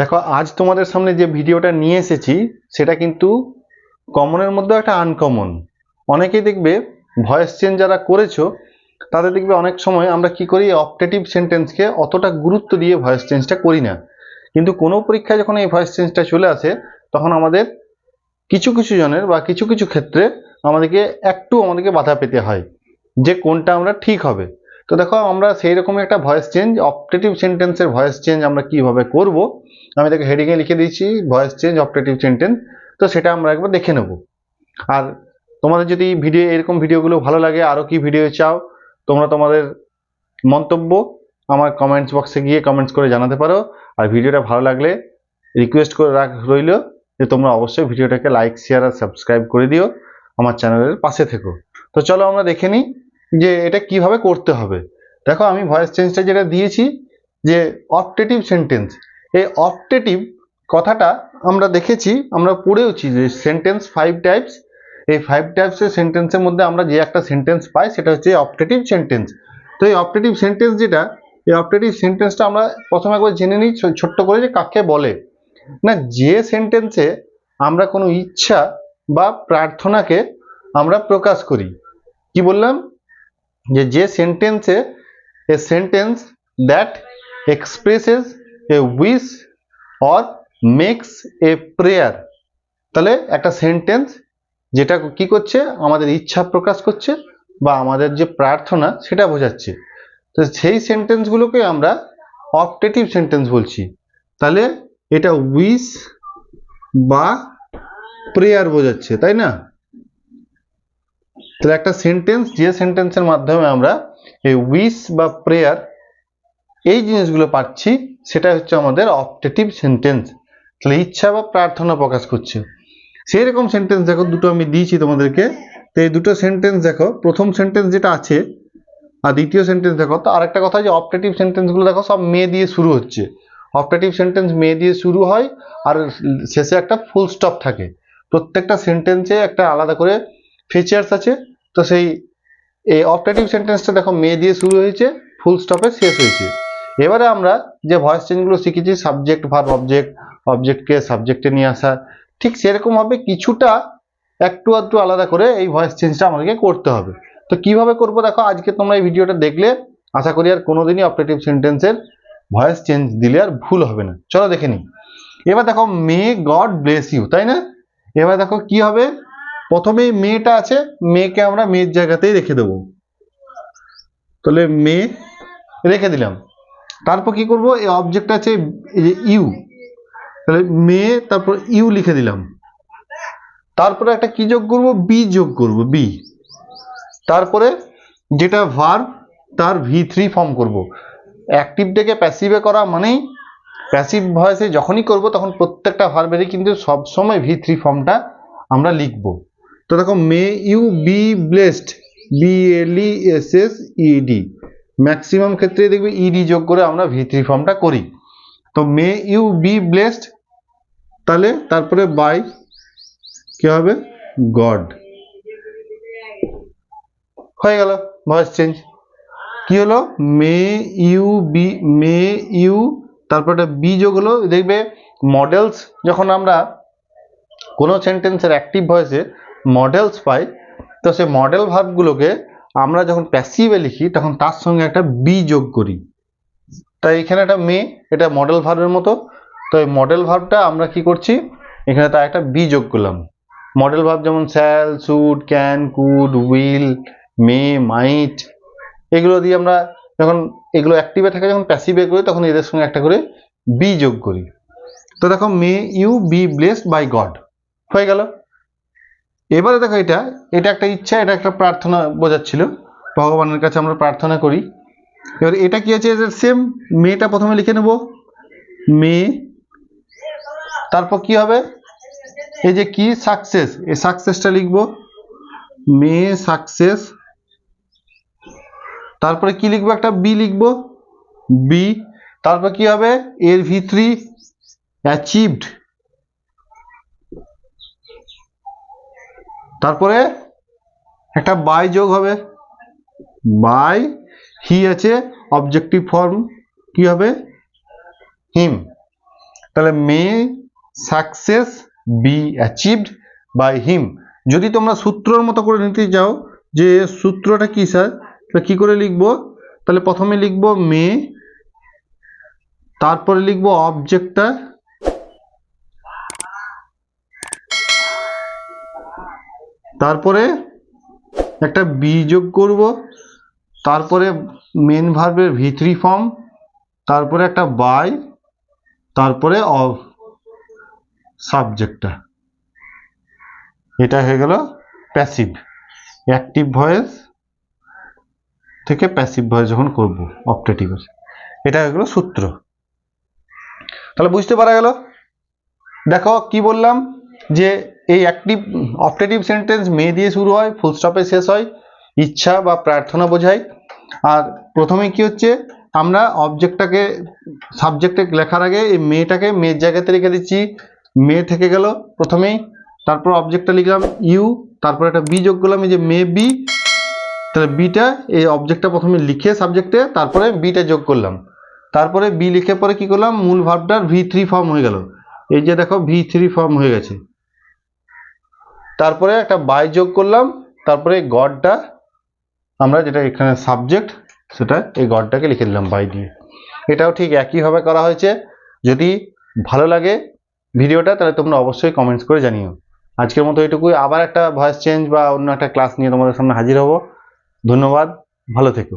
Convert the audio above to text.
দেখো, আজ তোমাদের সামনে যে ভিডিওটা নিয়ে এসেছি, সেটা কিন্তু কমনের মধ্যে একটা আনকমন অনেকেই দেখবে ভয়েস চেঞ্জ যারা করেছ, তাদের দেখবে অনেক সময় আমরা কি করি অপটেটিভ সেন্টেন্সকে অতটা গুরুত্ব দিয়ে ভয়েস চেঞ্জটা করি না। কিন্তু কোনো পরীক্ষায় যখন এই ভয়েস চেঞ্জটা চলে আসে, তখন আমাদের কিছু কিছু জনের বা কিছু কিছু ক্ষেত্রে আমাদেরকে একটু আমাদেরকে বাধা পেতে হয়, যে কোনটা আমরা ঠিক হবে। তো দেখো, আমরা সেই রকম একটা ভয়েস চেঞ্জ অপটেটিভ সেন্টেন্সের ভয়েস চেঞ্জ আমরা কীভাবে করব? আমি তাকে হেডিংয়ে লিখে দিয়েছি ভয়েস চেঞ্জ অপটেটিভ সেন্টেন্স তো সেটা আমরা একবার দেখে নেব। আর তোমাদের যদি ভিডিও এরকম ভিডিওগুলো ভালো লাগে আরও কি ভিডিও চাও, তোমরা তোমাদের মন্তব্য আমার কমেন্টস বক্সে গিয়ে কমেন্টস করে জানাতে পারো। আর ভিডিওটা ভালো লাগলে রিকোয়েস্ট করে রাখ, রইল যে তোমরা অবশ্যই ভিডিওটাকে লাইক শেয়ার আর সাবস্ক্রাইব করে দিও আমার চ্যানেলের পাশে থেকো। তো চলো আমরা দেখে নিই যে এটা কীভাবে করতে হবে। দেখো আমি ভয়েস চেঞ্জটা যেটা দিয়েছি, যে অপটেটিভ সেন্টেন্স এই অপটেটিভ কথাটা আমরা দেখেছি, আমরা পড়েওছি যে সেন্টেন্স ফাইভ টাইপস এই ফাইভ টাইপসের সেন্টেন্সের মধ্যে আমরা যে একটা সেন্টেন্স পাই, সেটা হচ্ছে অপটেটিভ সেন্টেন্স তো এই অপটেটিভ সেন্টেন্স যেটা, এই অপটেটিভ সেন্টেন্সটা আমরা প্রথমে একবার জেনে নিই ছোট্ট করে যে কাকে বলে। না, যে সেন্টেন্সে আমরা কোনো ইচ্ছা বা প্রার্থনাকে আমরা প্রকাশ করি। কি বললাম? যে যে সেন্টেন্সে a sentence that expresses a wish or makes a prayer তাহলে একটা সেন্টেন্স যেটা কি করছে? আমাদের ইচ্ছা প্রকাশ করছে বা আমাদের যে প্রার্থনা সেটা বোঝাচ্ছে। তো সেই সেন্টেন্সগুলোকে আমরা অপটেটিভ সেন্টেন্স বলছি। তাহলে এটা উইস বা প্রেয়ার বোঝাচ্ছে, তাই না? তাহলে একটা সেন্টেন্স যে সেন্টেন্সের মাধ্যমে আমরা এই উইশ বা প্রেয়ার এই জিনিসগুলো পাচ্ছি সেটা হচ্ছে আমাদের অপটেটিভ সেন্টেন্স তাহলে ইচ্ছা বা প্রার্থনা প্রকাশ করছে। সেই রকম সেন্টেন্স দেখো, দুটো আমি দিয়েছি তোমাদেরকে। তো এই দুটো সেন্টেন্স দেখো, প্রথম সেন্টেন্স যেটা আছে আর দ্বিতীয় সেন্টেন্স দেখো, তো আরেকটা কথা যে অপটেটিভ সেন্টেন্সগুলো দেখো, সব মে দিয়ে শুরু হচ্ছে। অপটেটিভ সেন্টেন্স মে দিয়ে শুরু হয় আর শেষে একটা ফুল স্টপ থাকে। প্রত্যেকটা সেন্টেন্সে একটা আলাদা করে ফিচার্স আছে। তো সেই, এই অপটেটিভ সেন্টেন্সটা দেখো, মে দিয়ে শুরু হয়েছে ফুল স্টপে শেষ হয়েছে। এবারে আমরা যে ভয়েস চেঞ্জগুলো শিখেছি সাবজেক্ট ভার্ব অবজেক্ট অবজেক্টকে সাবজেক্টে নিয়ে আসা, ঠিক সেরকমভাবে কিছুটা একটু আধটু আলাদা করে এই ভয়েস চেঞ্জটা আমাদেরকে করতে হবে। তো কীভাবে করব দেখো, আজকে তোমরা এই ভিডিওটা দেখলে, আশা করি আর কোনোদিনই অপারেটিভ সেন্টেন্সের ভয়েস চেঞ্জ দিলে আর ভুল হবে না। চলো দেখে নিই। এবার দেখো মে গড ব্লেস ইউ তাই না? এবার দেখো কি হবে? প্রথমেই মেয়েটা আছে, মেয়েকে আমরা মেয়ের জায়গাতেই রেখে দেবো। তাহলে মেয়ে রেখে দিলাম। তারপর কি করব? এই অবজেক্ট আছে ইউ। তাহলে মেয়ে, তারপর ইউ লিখে দিলাম। তারপরে একটা কি যোগ করব? বি যোগ করব, বি। তারপরে যেটা ভার তার ভি থ্রি ফর্ম করব। অ্যাক্টিভ থেকে প্যাসিভে করা মানেই প্যাসিভ ভয়েসে যখনই করব, তখন প্রত্যেকটা ভার্বেরই কিন্তু সবসময় ভি থ্রি ফর্মটা আমরা লিখব। তো দেখো may you be blessed B L E S S E D maximum ক্ষেত্রে দেখবে ইডি যোগ করে আমরা ভি থ্রি ফর্মটা করি। তো মে ইউ বি ব্লেসড, তাহলে তারপরে বাই কি হবে? গড। হয়ে গেল, ভয়েস চেঞ্জ। কি হলো? May you be, may you, তারপর বি যোগ হলো, দেখবে মডেলস যখন আমরা কোনো সেন্টেন্সের অ্যাক্টিভ ভয়েসে মডেলস পাই, তো সেই মডেল ভার্বগুলোকে আমরা যখন প্যাসিভে লিখি, তখন তার সঙ্গে একটা বি যোগ করি। তাই এখানে একটা মে এটা মডেল ভার্বের মতো। তো এই মডেল ভার্বটা আমরা কি করছি? এখানে তার একটা বি যোগ করলাম। মডেল ভার্ব যেমন shall should can could will may might এগুলো দিয়ে আমরা যখন এগুলো অ্যাক্টিভে থাকে, যখন প্যাসিভে করি, তখন এদের সঙ্গে একটা করে বি যোগ করি। তো দেখো may you be blessed by God হয়ে গেল। এবারে দেখো এটা এটা একটা ইচ্ছা, এটা একটা প্রার্থনা বোঝাচ্ছিল। ভগবানের কাছে আমরা প্রার্থনা করি। এবার এটা কি আছে? সেম মেয়েটা প্রথমে লিখে নেব। মেয়ে। তারপর কি হবে? এই যে কি? সাকসেস এই সাকসেসটা লিখব। মেয়ে সাকসেস তারপরে কি লিখব একটা? বি লিখব। বি তারপর কি হবে? এর ভি থ্রি অ্যাচিভড তারপরে একটা বাই যোগ হবে। বাই হি আছে অবজেক্টিভ ফর্ম কি হবে? হিম তাহলে may success be achieved by him যদি তোমরা সূত্রর মতো করে নিতে যাও যে সূত্রটা কি স্যার তাহলে কি করে লিখব? তাহলে প্রথমে লিখব মে তারপরে লিখব অবজেক্টটা তারপরে একটা বি যোগ করব, তারপরে মেন ভার্বের ভি থ্রি ফর্ম তারপরে একটা বাই তারপরে অফ সাবজেক্টটা এটা হয়ে গেল প্যাসিভ অ্যাক্টিভ ভয়েস থেকে প্যাসিভ ভয়েস যখন করব অপটেটিভের এটা হয়ে গেল সূত্র। তাহলে বুঝতে পারা গেল? দেখো কি বললাম? যে এই অ্যাক্টিভ অপটেটিভ সেন্টেন্স মে দিয়ে শুরু হয় ফুল স্টপে শেষ হয়, ইচ্ছা বা প্রার্থনা বোঝায়। আর প্রথমে কি হচ্ছে, আমরা অবজেক্টটাকে সাবজেক্টে লেখার আগে এই মেয়েটাকে মেয়ের জায়গাতে রেখে দিচ্ছি। মেয়ে থেকে গেল প্রথমেই, তারপর অবজেক্টটা লিখলাম ইউ তারপর একটা বি যোগ করলাম, এই যে মে বি তাহলে বিটা এই অবজেক্টটা প্রথমে লিখে সাবজেক্টে তারপরে বিটা যোগ করলাম। তারপরে বি লিখে পরে কি করলাম, মূল ভাবটার ভি থ্রি ফর্ম হয়ে গেল। এই যে দেখো ভি থ্রি ফর্ম হয়ে গেছে। তারপরে একটা বাই যোগ করলাম, তারপরে গডটা আমরা যেটা এখানে সাবজেক্ট সেটা এই গডটাকে লিখে দিলাম বাই দিয়ে। এটাও ঠিক একইভাবে করা হয়েছে। যদি ভালো লাগে ভিডিওটা, তাহলে তোমরা অবশ্যই কমেন্টস করে জানিও। আজকের মতো এটুকুই আবার একটা ভয়েস চেঞ্জ বা অন্য একটা ক্লাস নিয়ে তোমাদের সামনে হাজির হব। ধন্যবাদ। ভালো থেকো।